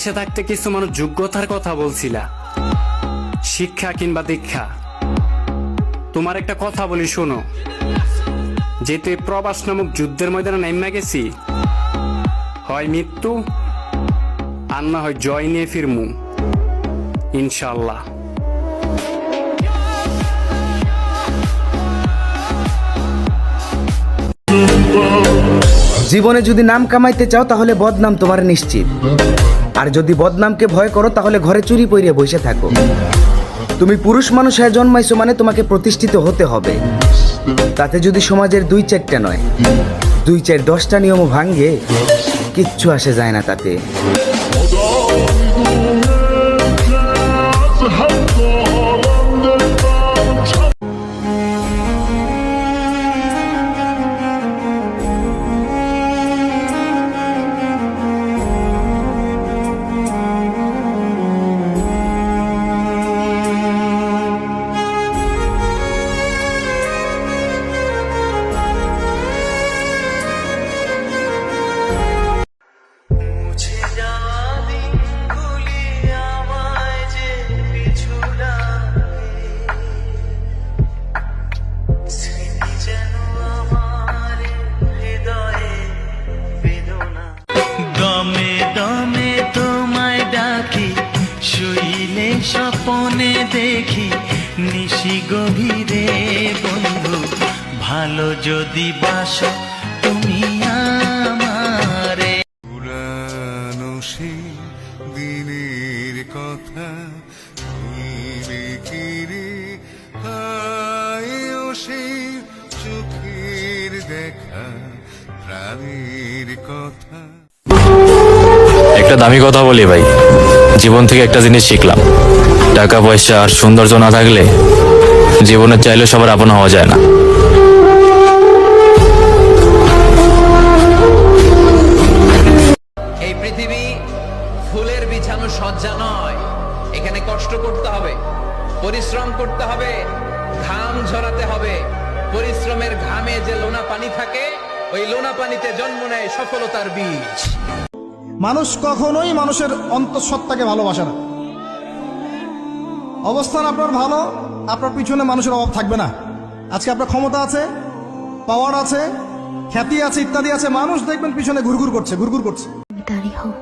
দেশে থাকতে কিছু মানুষ যোগ্যতার কথা বলছিলা। শিক্ষা কিংবা দীক্ষা। তোমার একটা কথা বলি, শোনো। যেহেতু প্রবাস নামক যুদ্ধের ময়দানে নেমে গেছি, হয় মৃত্যু, আর না হয় জয় নিয়ে ফিরমু। ইনশাল্লাহ জীবনে যদি নাম কামাইতে চাও, তাহলে বদনাম তোমার নিশ্চিত। আর যদি বদনামকে ভয় করো, তাহলে ঘরে চুরি পইরে বসে থাকো। তুমি পুরুষ মানুষ হয়ে জন্মাইছো মানে তোমাকে প্রতিষ্ঠিত হতে হবে। তাতে যদি সমাজের দুই চারটা নয়, দুই চার দশটা নিয়ম ভাঙ্গে কিচ্ছু আসে যায় না তাতে। স্বপনে দেখি নিশি গভীরে বন্ধু ভালো যদি বাসো তুমি আমারে। পুরানো সেই দিনের কথা ফিরে ফিরে হায়ও সেই চোখের দেখা প্রাণের কথা। একটা দামি কথা বলি ভাই জীবন থেকে একটা জিনিস শিখলাম। টাকা পয়সা আর সৌন্দর্য না থাকলে জীবনে চাইলে সবার আপন হওয়া যায় না। এই পৃথিবী ফুলের বিছানো সজ্জা নয়। এখানে কষ্ট করতে হবে পরিশ্রম করতে হবে ঘাম ঝরাতে হবে। পরিশ্রমের ঘামে যে লোনা পানি থাকে ওই লোনা পানিতে জন্ম নেয় সফলতার বীজ। মানুষ কখনোই মানুষের অন্তঃসত্ত্বাকে ভালোবাসে না। অবস্থান আপনার ভালো আপনার পিছনে মানুষের অভাব থাকবে না। আজকে আপনার ক্ষমতা আছে পাওয়ার আছে খ্যাতি আছে ইত্যাদি আছে মানুষ দেখবেন পিছনে ঘুরঘুর করছে ঘুরঘুর করছে। তুমি হও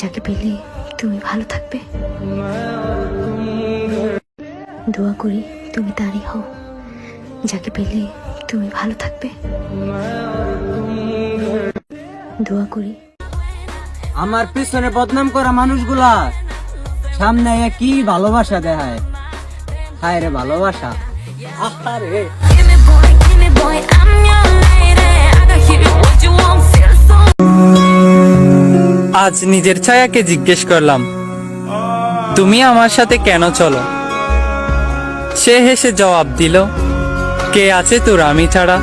যাকে পেলে তুমি ভালো থাকবে। দোয়া করি তুমি তারই হও যাকে পেলে তুমি ভালো থাকবে। দোয়া করি। আমার পিছনে বদনাম করা মানুষগুলা সামনে কি ভালোবাসা দেখায়? হায় রে ভালোবাসা। আজ নিজের ছায়াকে জিজ্ঞেস করলাম তুমি আমার সাথে কেন চলো? সে হেসে জবাব দিল কে আছে তোর আমি ছাড়া?